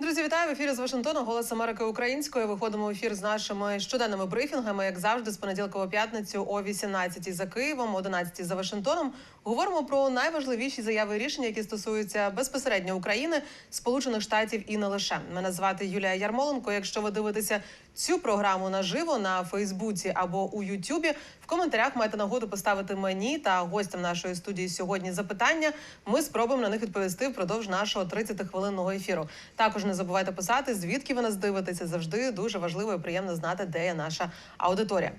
Друзі, вітаю в ефірі з Вашингтона. Голос Америки Української. Виходимо в ефір з нашими щоденними брифінгами, як завжди, з понеділка по п'ятницю о 18 за Києвом, 11 за Вашингтоном. Говоримо про найважливіші заяви і рішення, які стосуються безпосередньо України, Сполучених Штатів і не лише. Мене звати Юлія Ярмоленко. Якщо ви дивитеся цю програму наживо на Фейсбуці або у Ютубі, в коментарях маєте нагоду поставити мені та гостям нашої студії сьогодні запитання. Ми спробуємо на них відповісти впродовж нашого 30-хвилинного ефіру. Також не забувайте писати, звідки ви нас дивитеся. Завжди дуже важливо і приємно знати, де є наша аудиторія.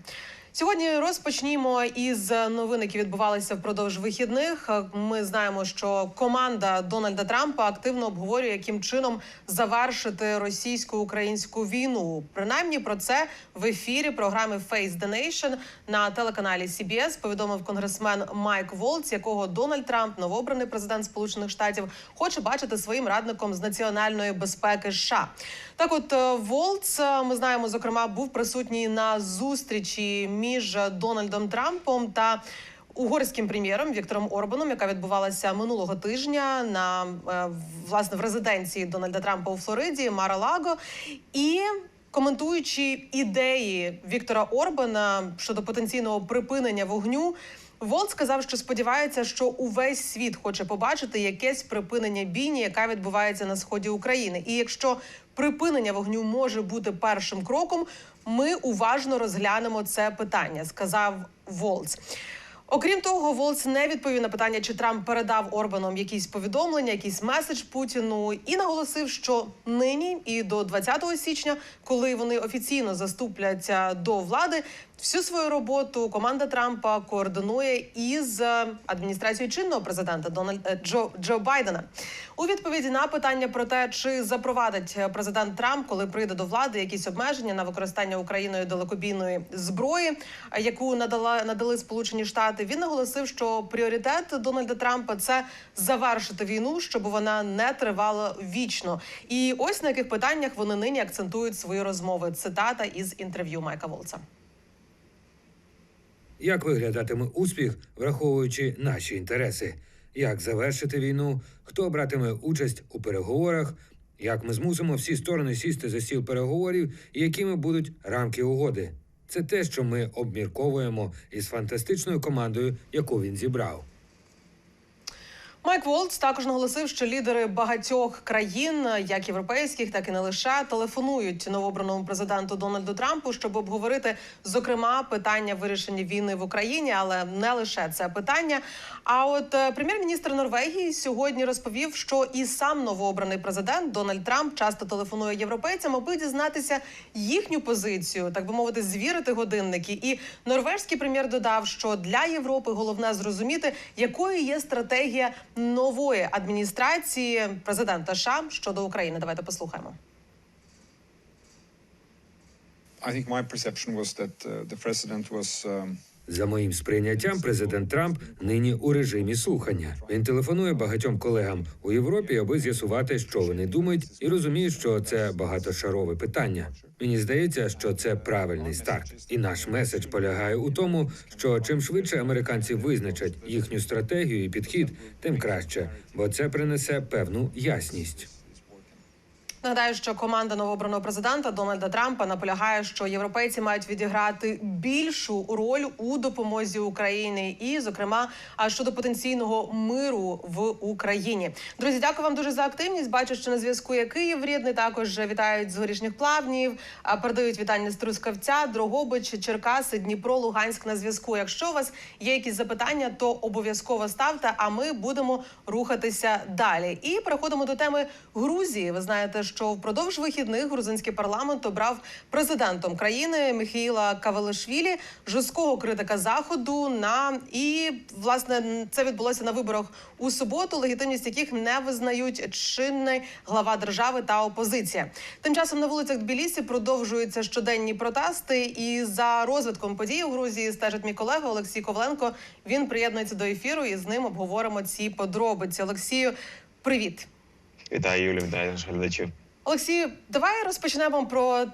Сьогодні розпочнімо із новин, які відбувалися впродовж вихідних. Ми знаємо, що команда Дональда Трампа активно обговорює, яким чином завершити російсько-українську війну. Принаймні про це в ефірі програми Face the Nation на телеканалі CBS повідомив конгресмен Майк Волц, якого Дональд Трамп, новообраний президент Сполучених Штатів, хоче бачити своїм радником з національної безпеки. США. так, от е, Волц, е, ми знаємо, зокрема, був присутній на зустрічі між Дональдом Трампом та. Угорським прем'єром Віктором Орбаном, яка відбувалася минулого тижня на е, власне в резиденції Дональда Трампа у Флориді Мара-Лаго. і коментуючи ідеї Віктора Орбана щодо потенційного припинення вогню. Волт сказав, що сподівається, що увесь світ хоче побачити якесь припинення бійні, яка відбувається на сході України. І якщо припинення вогню може бути першим кроком, ми уважно розглянемо це питання, сказав Волц. Окрім того, Волц не відповів на питання, чи Трамп передав Орбаном якісь повідомлення, якийсь меседж Путіну, і наголосив, що нині і до 20 січня, коли вони офіційно заступляться до влади, всю свою роботу команда Трампа координує із е, адміністрацією чинного президента Дональд е, Джо Джо Байдена. У відповіді на питання про те, чи запровадить е, президент Трамп, коли прийде до влади, якісь обмеження на використання Україною далекобійної зброї, яку надала надали Сполучені Штати, він наголосив, що пріоритет Дональда Трампа це завершити війну, щоб вона не тривала вічно. І ось на яких питаннях вони нині акцентують свої розмови. Цитата із інтерв'ю Майка Волца. Як виглядатиме успіх, враховуючи наші інтереси? Як завершити війну? Хто братиме участь у переговорах? Як ми змусимо всі сторони сісти за стіл переговорів, і якими будуть рамки угоди? Це те, що ми обмірковуємо із фантастичною командою, яку він зібрав. Майк Волц також наголосив, що лідери багатьох країн, як європейських, так і не лише, телефонують новообраному президенту Дональду Трампу, щоб обговорити зокрема питання вирішення війни в Україні, але не лише це питання. А от е, прем'єр-міністр Норвегії сьогодні розповів, що і сам новообраний президент Дональд Трамп часто телефонує європейцям, аби дізнатися їхню позицію, так би мовити, звірити годинники. І норвежський прем'єр додав, що для Європи головне зрозуміти, якою є стратегія нової адміністрації президента США щодо України. Давайте послухаємо. I think my perception was that uh, the president was um, За моїм сприйняттям, президент Трамп нині у режимі слухання. Він телефонує багатьом колегам у Європі, аби з'ясувати, що вони думають, і розуміє, що це багатошарове питання. Мені здається, що це правильний старт. І наш меседж полягає у тому, що чим швидше американці визначать їхню стратегію і підхід, тим краще, бо це принесе певну ясність. Нагадаю, що команда новообраного президента Дональда Трампа наполягає, що європейці мають відіграти більшу роль у допомозі Україні, і, зокрема, щодо потенційного миру в Україні. Друзі, дякую вам дуже за активність. Бачу, що на зв'язку є Київ рідний. Також вітають з горішніх плавнів, передають вітання з Трускавця, Дрогобич, Черкаси, Дніпро, Луганськ на зв'язку. Якщо у вас є якісь запитання, то обов'язково ставте. А ми будемо рухатися далі. І переходимо до теми Грузії. Ви знаєте, що впродовж вихідних грузинський парламент обрав президентом країни Михаїла Кавелишвілі, жорсткого критика заходу. На і власне це відбулося на виборах у суботу, легітимність яких не визнають чинний глава держави та опозиція. Тим часом на вулицях Тбілісі продовжуються щоденні протести. І за розвитком подій у Грузії стежить мій колега Олексій Ковленко. Він приєднується до ефіру, і з ним обговоримо ці подробиці. Олексію, привіт. Вітаю, Юлі, вітаю наших глядачів. Олексію, давай розпочнемо про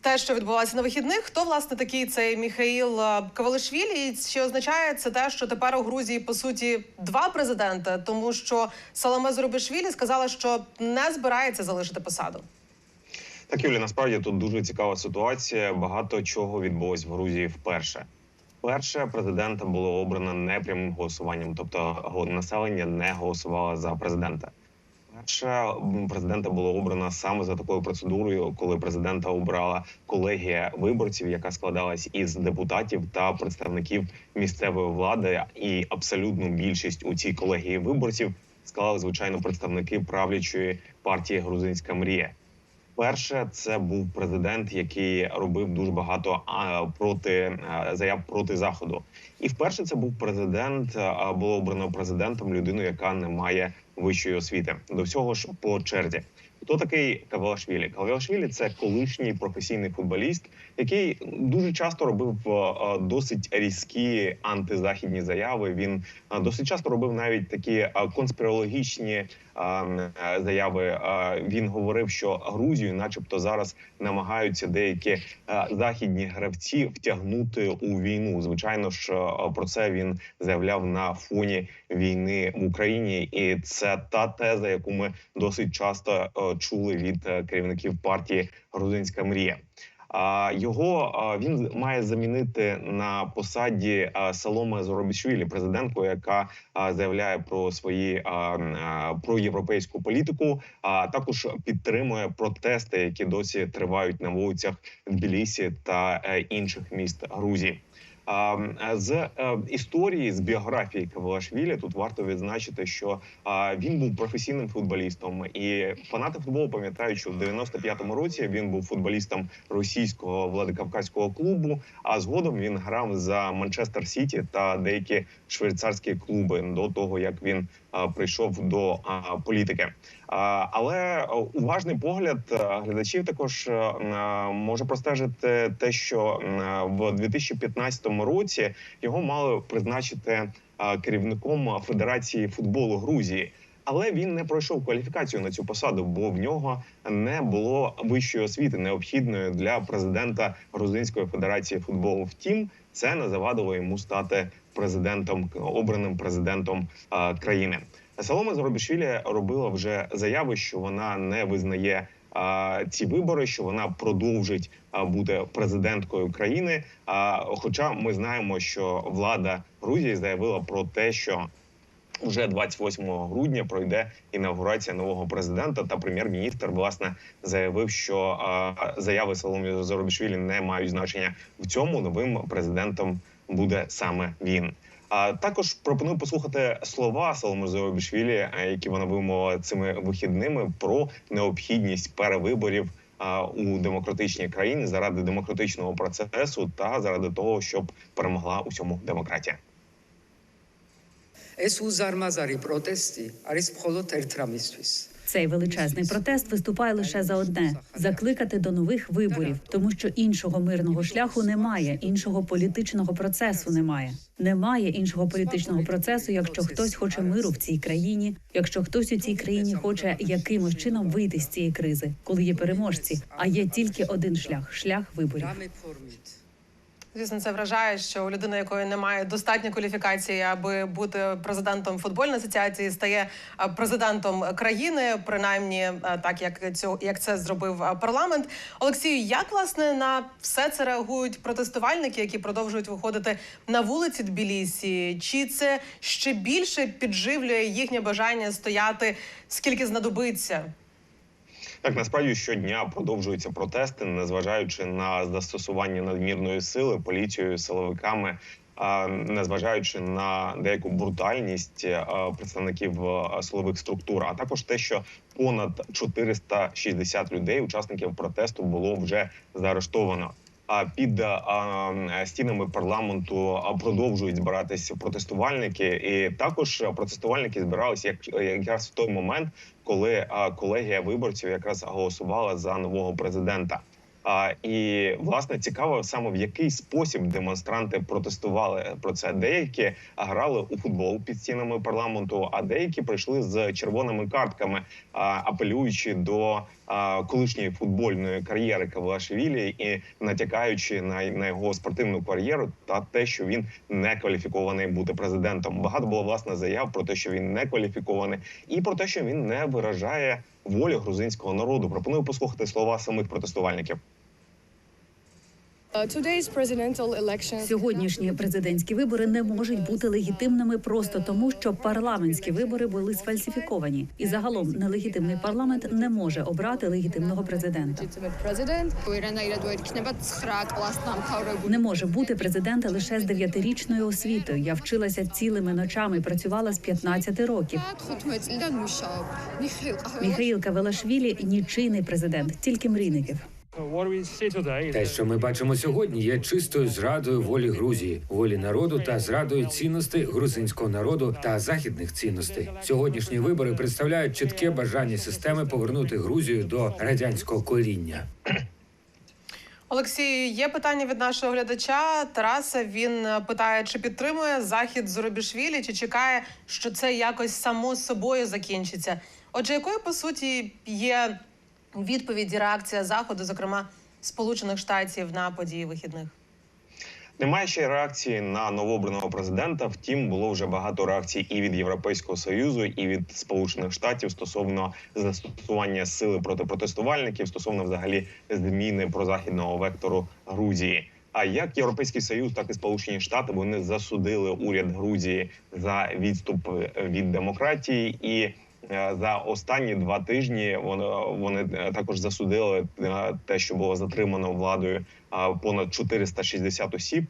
те, що відбувалося на вихідних. Хто власне такий цей Міхаїл е, Кавалишвілі? Чи означає це те, що тепер у Грузії по суті два президенти, тому що Саламе Зурабишвілі сказала, що не збирається залишити посаду. Так, Юлі, насправді тут дуже цікава ситуація. Багато чого відбулось в Грузії вперше. Перше президента було обрано непрямим голосуванням, тобто населення не голосувало за президента. Перше м, президента було обрано саме за такою процедурою, коли президента обрала колегія виборців, яка складалась із депутатів та представників місцевої влади, і абсолютну більшість у цій колегії виборців склали звичайно представники правлячої партії Грузинська мрія. Перше, це був президент, який робив дуже багато проти заяв проти заходу. І вперше це був президент. Було обрано президентом людину, яка не має вищої освіти. До всього ж по черзі. Хто такий Кавелашвілі? Кавелашвілі це колишній професійний футболіст, який дуже часто робив досить різкі антизахідні заяви. Він досить часто робив навіть такі конспірологічні е, заяви. Він говорив, що Грузію, начебто, зараз намагаються деякі е, західні гравці втягнути у війну. Звичайно ж, е, про це він заявляв на фоні війни в Україні, і це та теза, яку ми досить часто е, чули від е, керівників партії Грузинська мрія. Його він має замінити на посаді Соломи Зоробішвілі, президентку, яка заявляє про свої про європейську політику. А також підтримує протести, які досі тривають на вулицях Тбілісі та е, інших міст Грузії. М, З е, історії з біографії Кавелашвілі тут варто відзначити, що він був професійним футболістом, і фанати футболу пам'ятають, що в 95-му році він був футболістом російського владикавказького клубу. А згодом він грав за Манчестер Сіті та деякі швейцарські клуби до того, як він прийшов до політики. Але е, уважний погляд е, глядачів також е, може простежити те, що в 2015 році його мали призначити е, керівником Федерації футболу Грузії. Але він не пройшов кваліфікацію на цю посаду, бо в нього не було вищої освіти, необхідної для президента Грузинської федерації футболу. Втім, це не завадило йому стати президентом, обраним президентом країни. Салома Зоробішвілі робила вже заяви, що вона не визнає ці вибори, що вона продовжить бути президенткою країни. Хоча ми знаємо, що влада Грузії заявила про те, що вже 28 грудня пройде інаугурація нового президента. Та прем'єр-міністр власне заявив, що заяви Саломі Зоробішвілі не мають значення в цьому. Новим президентом буде саме він. А також пропоную послухати слова Соломи Зоробішвілі, е, які вона вимовила цими вихідними про необхідність перевиборів а, у демократичній країні заради демократичного процесу та заради того, щоб перемогла у цьому демократія. ეს უზარმაზარი პროტესტი არის მხოლოდ ერთ რამისთვის. цей величезний протест виступає лише за одне закликати до нових виборів, тому що іншого мирного шляху немає, іншого політичного процесу немає. Немає іншого політичного процесу, якщо хтось хоче миру в цій країні, якщо хтось у цій країні хоче якимось чином вийти з цієї кризи, коли є переможці. А є тільки один шлях шлях виборів. Звісно, це вражає, що у людини, якої немає достатньо кваліфікації, аби бути президентом футбольної асоціації, стає е, президентом країни, принаймні е, так як цього як це зробив е, парламент. Олексію, як власне на все це реагують протестувальники, які продовжують виходити на вулиці Тбілісі? Чи це ще більше підживлює їхнє бажання стояти скільки знадобиться? Так насправді щодня продовжуються протести, незважаючи на застосування надмірної сили поліцією, силовиками, незважаючи на деяку брутальність е, представників е, силових структур, а також те, що понад 460 людей, учасників протесту, було вже заарештовано. Під стінами парламенту продовжують збиратися протестувальники, і також протестувальники збиралися як якраз в той момент, коли колегія виборців якраз голосувала за нового президента. А, і власне цікаво саме в який спосіб демонстранти протестували про це. Деякі грали у футбол під стінами парламенту, а деякі прийшли з червоними картками, а, апелюючи до а, колишньої футбольної кар'єри Кавалашвілі і натякаючи на, на його спортивну кар'єру та те, що він не кваліфікований бути президентом. Багато було власне заяв про те, що він не кваліфікований, і про те, що він не виражає волю грузинського народу. Пропоную послухати слова самих протестувальників. Сьогоднішні президентські вибори не можуть бути легітимними просто тому, що парламентські вибори були сфальсифіковані, і загалом нелегітимний парламент не може обрати легітимного президента. Не може бути президента лише з дев'ятирічною освітою. Я вчилася цілими ночами, працювала з 15 років. Міхаїл Кавелашвілі нічийний президент, тільки мрійників. Те, що ми бачимо сьогодні, є чистою зрадою волі Грузії, волі народу та зрадою цінностей грузинського народу та західних цінностей. Сьогоднішні вибори представляють чітке бажання системи повернути Грузію до радянського коріння. Олексій, є питання від нашого глядача Тараса. Він е, питає, чи підтримує захід Зоробішвілі, чи чекає, що це якось само собою закінчиться. Отже, якою по суті є відповідь і реакція заходу, зокрема Сполучених Штатів на події вихідних? Немає ще реакції на новообраного президента. Втім, було вже багато реакцій і від Європейського союзу, і від Сполучених Штатів стосовно застосування сили проти протестувальників, стосовно взагалі зміни прозахідного вектору Грузії. А як Європейський Союз, так і Сполучені Штати вони засудили уряд Грузії за відступ від демократії і. Е, За останні два тижні вони, вони е, також засудили е, те, що було затримано владою понад 460 осіб.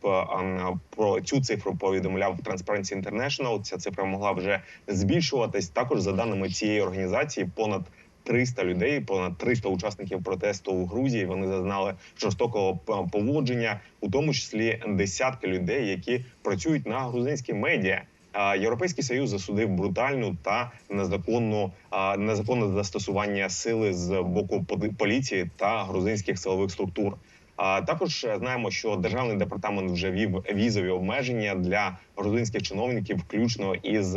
Про цю цифру повідомляв Transparency International. Ця цифра могла вже збільшуватись. Також за даними цієї організації, понад 300 людей, понад 300 учасників протесту у Грузії. Вони зазнали жорстокого поводження, у тому числі десятки людей, які працюють на грузинській медіа. Європейський союз засудив брутальну та незаконну незаконне застосування сили з боку поліції та грузинських силових структур. Також знаємо, що державний департамент вже вів візові обмеження для грузинських чиновників, включно із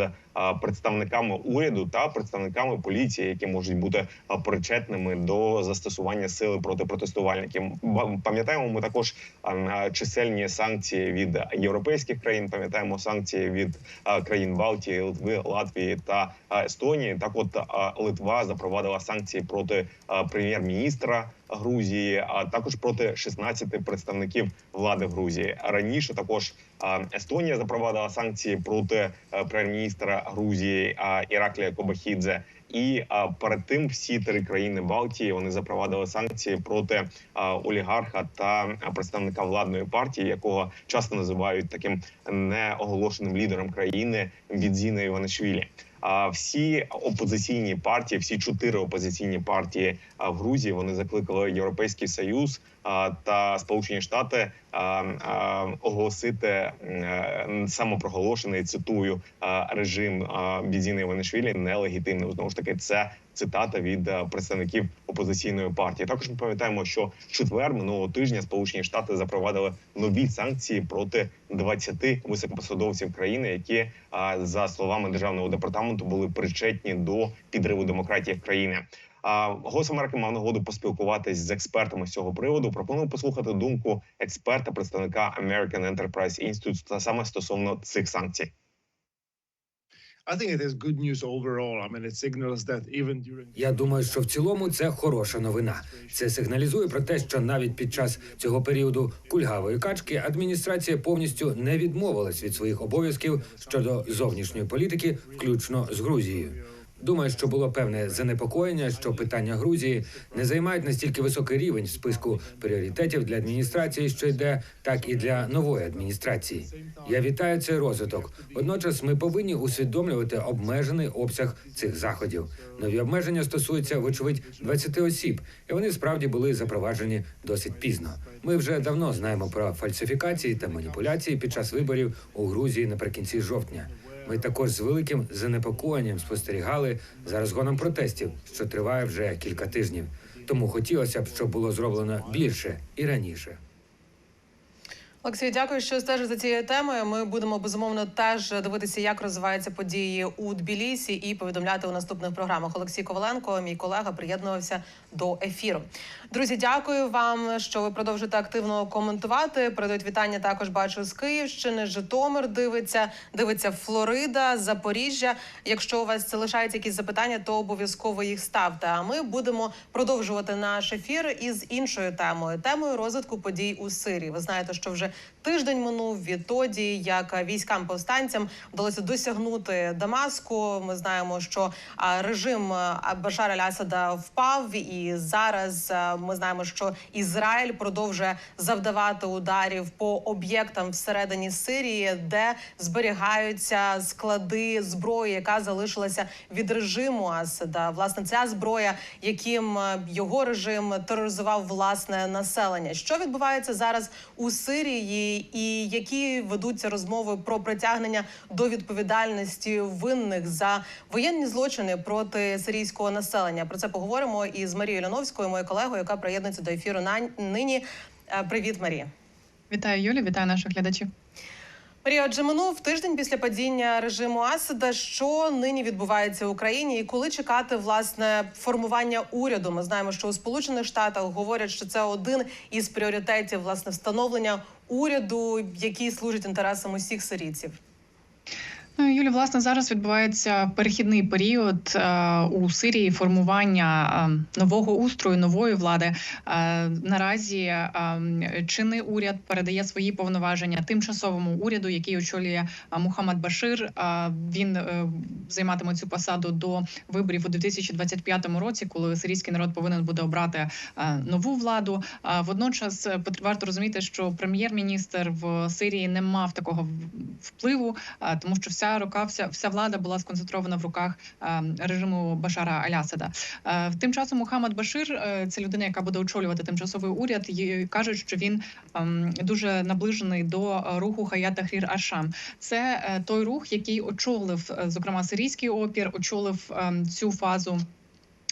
представниками уряду та представниками поліції, які можуть бути причетними до застосування сили проти протестувальників. Пам'ятаємо, ми також чисельні санкції від європейських країн. Пам'ятаємо санкції від країн Балтії, Литви, Латвії та Естонії. Так, от Литва запровадила санкції проти прем'єр-міністра Грузії, а також проти 16 представників влади Грузії. Раніше також Естонія запровадила санкції проти е, прем'єр-міністра Грузії Іраклія Кобахідзе. І перед тим всі три країни Балтії вони запровадили санкції проти олігарха та представника владної партії, якого часто називають таким неоголошеним лідером країни Відзіна Іванишвілі. Всі опозиційні партії, всі чотири опозиційні партії в Грузії, вони закликали Європейський Союз та Сполучені Штати оголосити е, самопроголошений цитую режим Бізіни Венешвілі нелегітимним. Знову ж таки, це цитата від е, представників опозиційної партії. Також ми пам'ятаємо, що четвер минулого тижня Сполучені Штати запровадили нові санкції проти 20 високопосадовців країни, які за словами державного департаменту були причетні до підриву демократії в країні. Голос Америки мав нагоду поспілкуватись з експертами з цього приводу. Пропоную послухати думку експерта, представника American Enterprise Institute, саме стосовно цих санкцій. Я думаю, що в цілому це хороша новина. Це сигналізує про те, що навіть під час цього періоду кульгавої качки адміністрація повністю не відмовилась від своїх обов'язків щодо зовнішньої політики, включно з Грузією. Думаю, що було певне занепокоєння, що питання Грузії не займають настільки високий рівень в списку пріоритетів для адміністрації, що йде, так і для нової адміністрації. Я вітаю цей розвиток. Водночас ми повинні усвідомлювати обмежений обсяг цих заходів. Нові обмеження стосуються, вочевидь, 20 осіб, і вони справді були запроваджені досить пізно. Ми вже давно знаємо про фальсифікації та маніпуляції під час виборів у Грузії наприкінці жовтня. Ми також з великим занепокоєнням спостерігали за розгоном протестів, що триває вже кілька тижнів. Тому хотілося б, щоб було зроблено більше і раніше. Олексій, дякую, що стежите за цією темою. Ми будемо безумовно теж дивитися, як розвиваються події у Тбілісі, і повідомляти у наступних програмах. Олексій Коваленко, мій колега, приєднувався до ефіру. Друзі, дякую вам, що ви продовжуєте активно коментувати. Передають вітання. Також бачу з Київщини, Житомир дивиться, дивиться Флорида, Запоріжжя. Якщо у вас залишаються якісь запитання, то обов'язково їх ставте. А ми будемо продовжувати наш ефір із іншою темою темою розвитку подій у Сирії. Ви знаєте, що вже тиждень минув відтоді, як військам повстанцям вдалося досягнути Дамаску. Ми знаємо, що режим а, Башара Аль-Асада впав, і зараз ми знаємо, що Ізраїль продовжує завдавати ударів по об'єктам всередині Сирії, де зберігаються склади зброї, яка залишилася від режиму Асада. Власне, ця зброя, яким е, його режим тероризував власне населення. Що відбувається зараз у Сирії, і які ведуться розмови про притягнення до відповідальності винних за воєнні злочини проти сирійського населення? Про це поговоримо із Марією Ляновською, моєю колегою, яка приєднується до ефіру на нині. Е, Привіт, Марія. Вітаю Юлі, вітаю наших глядачів. Марія, минув тиждень після падіння режиму Асада. Що нині відбувається в Україні, і коли чекати власне формування уряду? Ми знаємо, що у Сполучених Штатах говорять, що це один із пріоритетів власне встановлення уряду, який служить інтересам усіх сирійців. Ну, Юлі, власне, зараз відбувається перехідний період е, у Сирії формування е, нового устрою, нової влади. Е, наразі чинний уряд передає свої повноваження тимчасовому уряду, який очолює Мухаммад Башир. Він займатиме цю посаду до виборів у 2025 році, коли сирійський народ повинен буде обрати нову владу. Водночас варто розуміти, що прем'єр-міністр в Сирії не мав такого впливу, тому що вся рука, вся, вся влада була сконцентрована в руках а, режиму Башара Алясада. Е, Тим часом Мухаммад Башир, е, це людина, яка буде очолювати тимчасовий уряд, і кажуть, що він ем, дуже наближений до е, руху Хаят Тахрір Ашам. Це е, той рух, який очолив, е, зокрема, сирійський опір, очолив ем, цю фазу.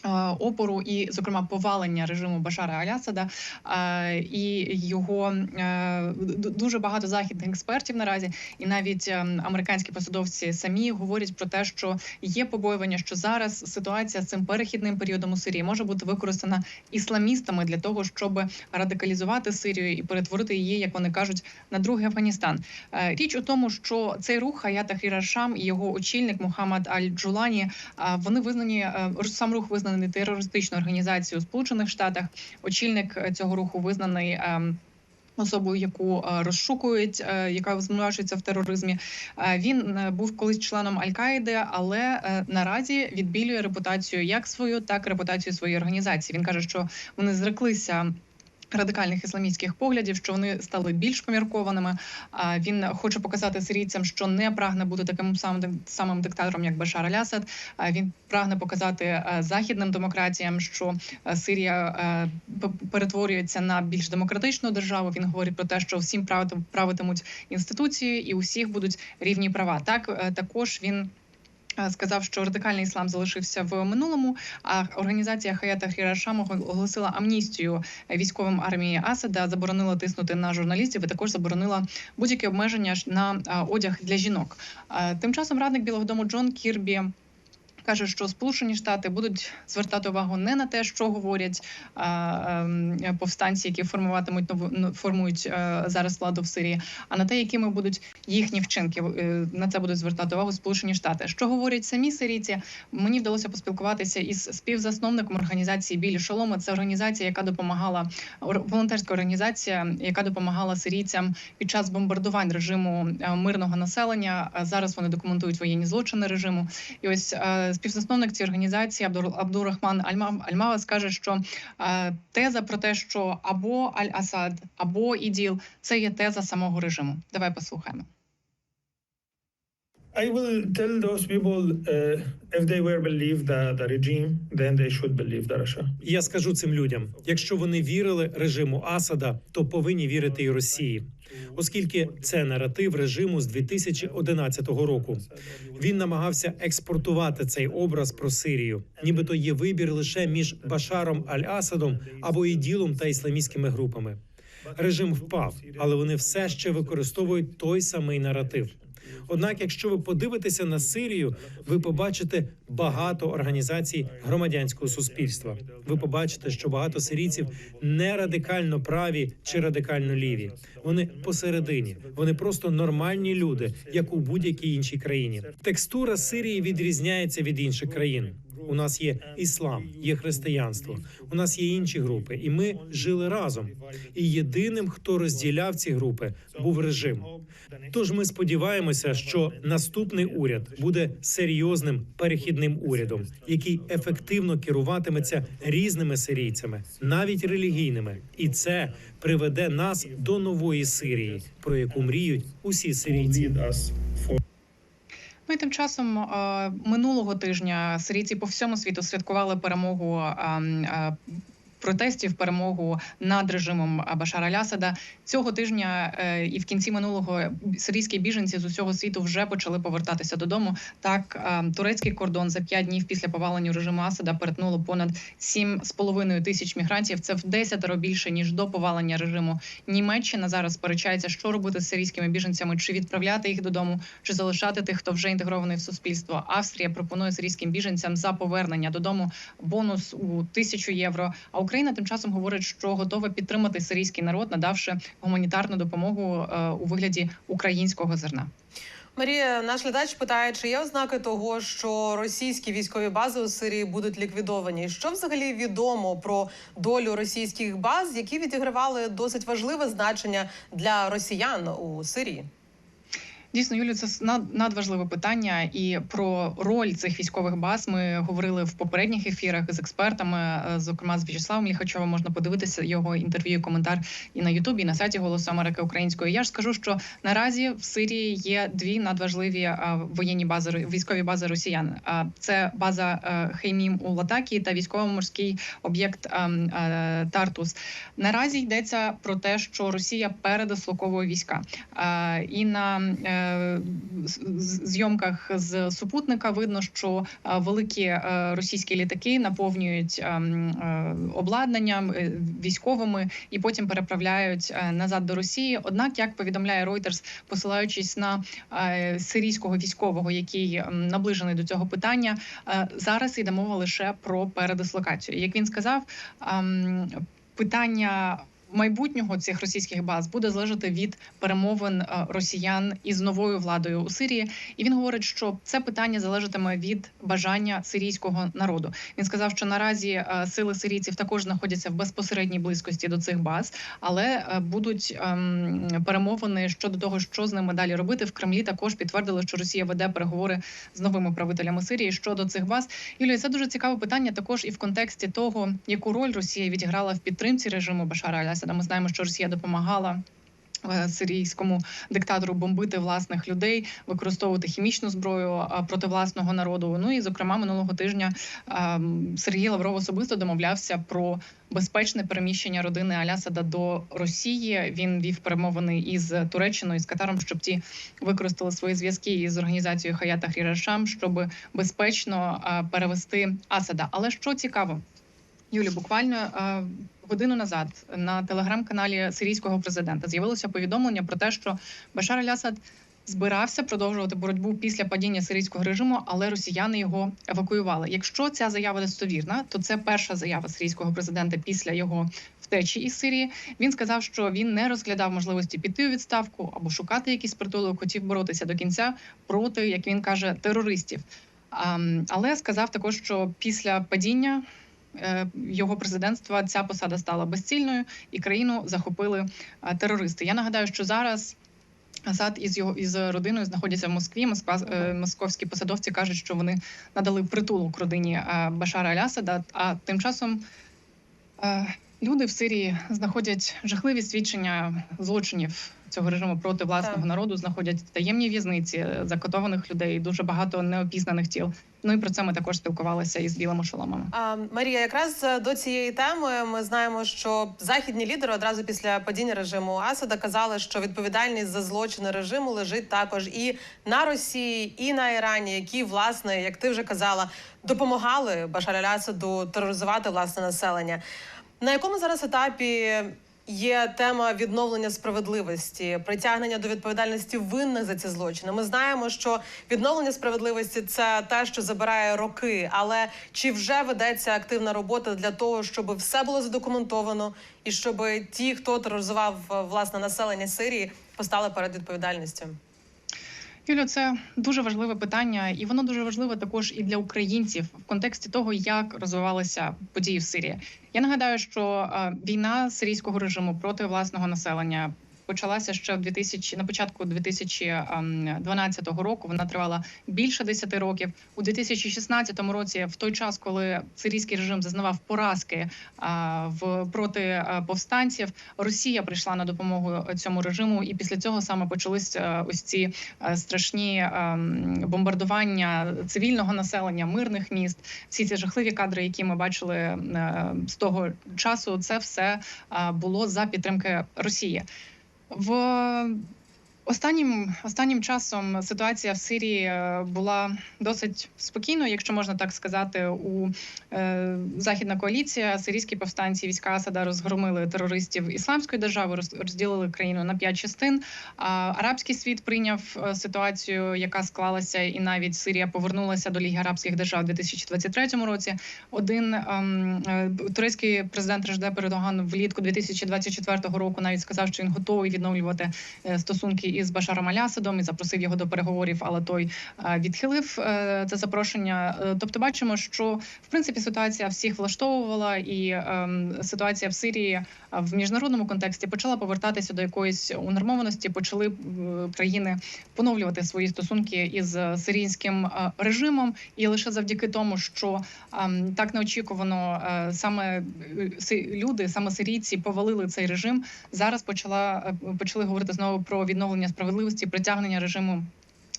Е, Опору і, зокрема, повалення режиму Башара Алясада е, і його е, дуже багато західних експертів наразі, і навіть е, американські посадовці самі говорять про те, що є побоювання, що зараз ситуація з цим перехідним періодом у Сирії може бути використана ісламістами для того, щоб радикалізувати Сирію і перетворити її, як вони кажуть, на другий Афганістан. Річ у тому, що цей рух Хаята Хірашам і його очільник Мухаммад Аль-Джулані вони визнані сам рух визнаний терористичною організацією у Сполучених Штатах. Очільник е, цього руху визнаний. ем, Особою, яку е, розшукують, е, яка звинувачується в тероризмі, він був колись членом Аль-Каїди, але наразі відбілює репутацію як свою, так і репутацію своєї організації. Він каже, що вони зреклися радикальних ісламістських поглядів, що вони стали більш поміркованими. А він хоче показати сирійцям, що не прагне бути таким самим самим диктатором, як Башар Аль-Асад. А він прагне показати е, західним демократіям, що е, Сирія е, перетворюється на більш демократичну державу. Він говорить про те, що всім правити- правитимуть інституції, і у всіх будуть рівні права. Так також він. Е, Сказав, що радикальний іслам залишився в минулому. А організація Хаята Хірашам оголосила амністію військовим армії Асада, заборонила тиснути на журналістів і також заборонила будь-які обмеження на одяг для жінок. Тим часом радник Білого Дому Джон Кірбі. Каже, що Сполучені Штати будуть звертати увагу не на те, що говорять ем, повстанці, які формуватимуть нову ну, формують е, зараз владу в Сирії, а на те, якими будуть їхні вчинки. Е, На це будуть звертати увагу Сполучені Штати. Що говорять самі сирійці? Мені вдалося поспілкуватися із співзасновником організації Білі Шоломи. Це організація, яка допомагала волонтерська організація, яка допомагала сирійцям під час бомбардувань режиму е, мирного населення. Зараз вони документують воєнні злочини режиму. І ось співзасновник цієї організації Абдур Абдурахман Альма Альмава скаже, що е, теза про те, що або Аль-Асад, або іділ це є теза самого режиму. Давай послухаємо. I will tell those people uh, if they were believe the, the regime, then they should believe the Russia. Я скажу цим людям: якщо вони вірили режиму Асада, то повинні вірити і Росії, оскільки це наратив режиму з 2011 року. Він намагався експортувати цей образ про Сирію, нібито є вибір лише між Башаром Аль-Асадом або іділом та ісламістськими групами. Режим впав, але вони все ще використовують той самий наратив. Однак, якщо ви подивитеся на Сирію, ви побачите багато організацій громадянського суспільства. Ви побачите, що багато сирійців не радикально праві чи радикально ліві. Вони посередині. Вони просто нормальні люди, як у будь-якій іншій країні. Текстура Сирії відрізняється від інших країн. У нас є іслам, є християнство, у нас є інші групи, і ми жили разом. І єдиним, хто розділяв ці групи, був режим. Тож ми сподіваємося, що наступний уряд буде серйозним перехідним урядом, який ефективно керуватиметься різними сирійцями, навіть релігійними, і це приведе нас до нової Сирії, про яку мріють усі сирійці. І тим часом е, минулого тижня сирійці по всьому світу святкували перемогу. Протестів перемогу над режимом Башара Алясада цього тижня е, і в кінці минулого сирійські біженці з усього світу вже почали повертатися додому. Так, е, турецький кордон за п'ять днів після повалення режиму Асада перетнуло понад 7,5 тисяч мігрантів. Це в десятеро більше ніж до повалення режиму. Німеччина зараз сперечається, що робити з сирійськими біженцями, чи відправляти їх додому, чи залишати тих, хто вже інтегрований в суспільство. Австрія пропонує сирійським біженцям за повернення додому бонус у тисячу євро. А Україна тим часом говорить, що готова підтримати сирійський народ, надавши гуманітарну допомогу е, у вигляді українського зерна. Марія, наш глядач питає, чи є ознаки того, що російські військові бази у Сирії будуть ліквідовані? Що взагалі відомо про долю російських баз, які відігравали досить важливе значення для росіян у Сирії? Дійсно, Юлі, це над- надважливе питання, і про роль цих військових баз ми говорили в попередніх ефірах з експертами, е, зокрема з В'ячеславом Ліхачовим. Можна подивитися його інтерв'ю, коментар і на Ютубі, і на сайті Голосу Америки Української. Я ж скажу, що наразі в Сирії є дві надважливі е, воєнні бази військові бази росіян. Це база е, Хеймім у Латакії та військово-морський об'єкт е, е, Тартус. Наразі йдеться про те, що Росія передислоковує війська. Е, І на е, зйомках з супутника видно, що е, великі е, російські літаки наповнюють е, обладнанням військовими і потім переправляють назад до Росії. Однак, як повідомляє Reuters, посилаючись на сирійського військового, який наближений до цього питання, зараз йде мова лише про передислокацію. Як він сказав, ем, питання. Майбутнього цих російських баз буде залежати від перемовин е, росіян із новою владою у Сирії, і він говорить, що це питання залежатиме від бажання сирійського народу. Він сказав, що наразі е, сили сирійців також знаходяться в безпосередній близькості до цих баз, але е, будуть ем, перемовини щодо того, що з ними далі робити. В Кремлі також підтвердили, що Росія веде переговори з новими правителями Сирії щодо цих баз. Юлія, це дуже цікаве питання. Також і в контексті того, яку роль Росія відіграла в підтримці режиму Башара Алясада. Ми знаємо, що Росія допомагала. е, Сирійському диктатору бомбити власних людей, використовувати хімічну зброю проти власного народу. Ну і зокрема минулого тижня Сергій Лавров особисто домовлявся про безпечне переміщення родини Алясада до Росії. Він вів перемовини із Туреччиною з Катаром, щоб ті використали свої зв'язки із організацією Хаята Хрірашам, щоб безпечно перевести Асада. Але що цікаво, Юлі, буквально е, годину назад на телеграм-каналі сирійського президента з'явилося повідомлення про те, що Башар Алясад збирався продовжувати боротьбу після падіння сирійського режиму, але росіяни його евакуювали. Якщо ця заява достовірна, то це перша заява сирійського президента після його втечі із Сирії. Він сказав, що він не розглядав можливості піти у відставку або шукати якийсь притулок, хотів боротися до кінця проти, як він каже, терористів. Але сказав також, що після падіння його президентства ця посада стала безцільною, і країну захопили е, терористи. Я нагадаю, що зараз. Асад із його із родиною знаходяться в Москві. Москва е, московські посадовці кажуть, що вони надали притулок родині е, Башара Алясада. А тим часом е, Люди в Сирії знаходять жахливі свідчення злочинів цього режиму проти власного Так. народу, знаходять таємні в'язниці закатованих людей, дуже багато неопізнаних тіл. Ну і про це ми також спілкувалися із білими шоломами. А, Марія, якраз до цієї теми ми знаємо, що західні лідери одразу після падіння режиму Асада казали, що відповідальність за злочини режиму лежить також і на Росії, і на Ірані, які власне, як ти вже казала, допомагали Башар Аль-Асаду тероризувати власне населення. На якому зараз етапі є тема відновлення справедливості, притягнення до відповідальності винних за ці злочини? Ми знаємо, що відновлення справедливості це те, що забирає роки. Але чи вже ведеться активна робота для того, щоб все було задокументовано, і щоб ті, хто тероризував власне населення Сирії, постали перед відповідальністю? Юлю, це дуже важливе питання, і воно дуже важливе також і для українців в контексті того, як розвивалися події в Сирії. Я нагадаю, що е, війна сирійського режиму проти власного населення почалася ще в 2000, на початку 2012 року. Вона тривала більше 10 років. У 2016 році, в той час, коли сирійський режим зазнавав поразки в проти повстанців, Росія прийшла на допомогу цьому режиму, і після цього саме почались е, ось ці е, страшні е, бомбардування цивільного населення, мирних міст. Всі ці жахливі кадри, які ми бачили е, з того часу, це все е, було за підтримки Росії. В Останнім останнім часом ситуація в Сирії е, була досить спокійною, якщо можна так сказати. У е, західна коаліція, сирійські повстанці, війська Асада розгромили терористів ісламської держави, розділили країну на п'ять частин. А арабський світ прийняв е, ситуацію, яка склалася, і навіть Сирія повернулася до Ліги арабських держав у 2023 році. Один ем, е, турецький президент Реждеп Ердоган влітку 2024 року навіть сказав, що він готовий відновлювати е, стосунки із Башаром Алясадом і запросив його до переговорів, але той е, відхилив е, це запрошення. Е, Тобто, бачимо, що в принципі ситуація всіх влаштовувала, і ем, ситуація в Сирії в міжнародному контексті почала повертатися до якоїсь унормованості. Почали країни поновлювати свої стосунки із сирійським режимом, і лише завдяки тому, що ем, так неочікувано саме люди, саме сирійці, повалили цей режим. Зараз почала почали говорити знову про відновлення справедливості, притягнення режиму.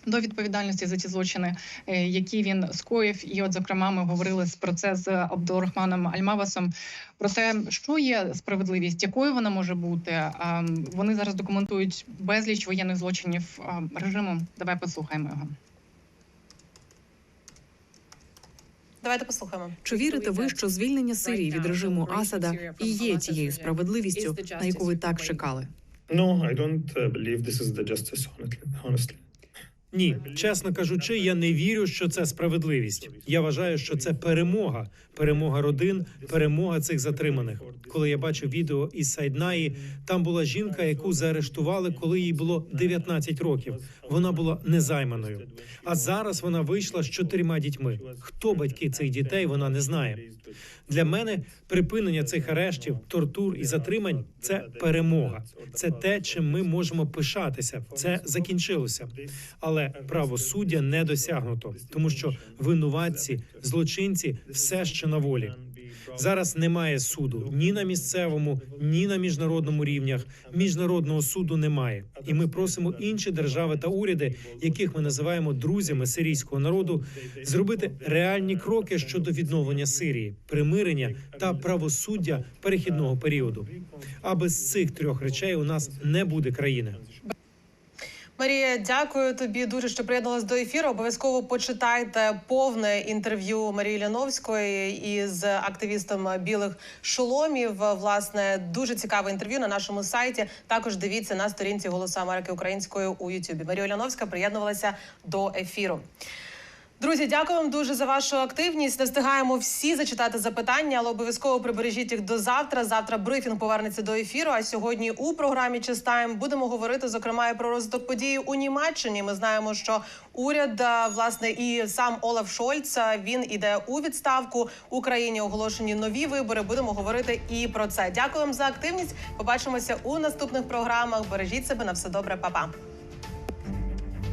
До відповідальності за ті злочини, е, які він скоїв, і от зокрема ми говорили з- про це з Абдурахманом Альмавасом. Про те, що є справедливість, якою вона може бути. Вони зараз документують безліч воєнних злочинів режиму. Давай послухаємо його. Давайте послухаємо. Чи вірите ви, що звільнення Сирії від режиму Асада і є тією справедливістю, на яку ви так чекали? No, I don't uh, believe this is the justice, honestly. Ні, чесно кажучи, я не вірю, що це справедливість. Я вважаю, що це перемога, перемога родин, перемога цих затриманих. Коли я бачив відео із Сайднаї, там була жінка, яку заарештували, коли їй було 19 років. Вона була незайманою. А зараз вона вийшла з чотирма дітьми. Хто батьки цих дітей? Вона не знає. Для мене припинення цих арештів, тортур і затримань це перемога. Це те, чим ми можемо пишатися. Це закінчилося, але правосуддя не досягнуто, тому що винуватці, злочинці все ще на волі. Зараз немає суду ні на місцевому, ні на міжнародному рівнях. Міжнародного суду немає, і ми просимо інші держави та уряди, яких ми називаємо друзями сирійського народу, зробити реальні кроки щодо відновлення Сирії, примирення та правосуддя перехідного періоду. А без цих трьох речей у нас не буде країни. Марія, дякую тобі дуже, що приєдналась до ефіру. Обов'язково почитайте повне інтерв'ю Марії Ляновської із активістом білих шоломів. Власне, дуже цікаве інтерв'ю на нашому сайті. Також дивіться на сторінці Голосу Америки українською у Ютубі. Марія Ляновська приєднувалася до ефіру. Друзі, дякую вам дуже за вашу активність. Не встигаємо всі зачитати запитання, але обов'язково прибережіть їх до завтра. Завтра брифінг повернеться до ефіру. А сьогодні у програмі «Чистайм» будемо говорити зокрема про розвиток подій у Німеччині. Ми знаємо, що уряд власне і сам Олаф Шольц він іде у відставку. Україні оголошені нові вибори. Будемо говорити і про це. Дякую вам за активність. Побачимося у наступних програмах. Бережіть себе на все добре, Па-па.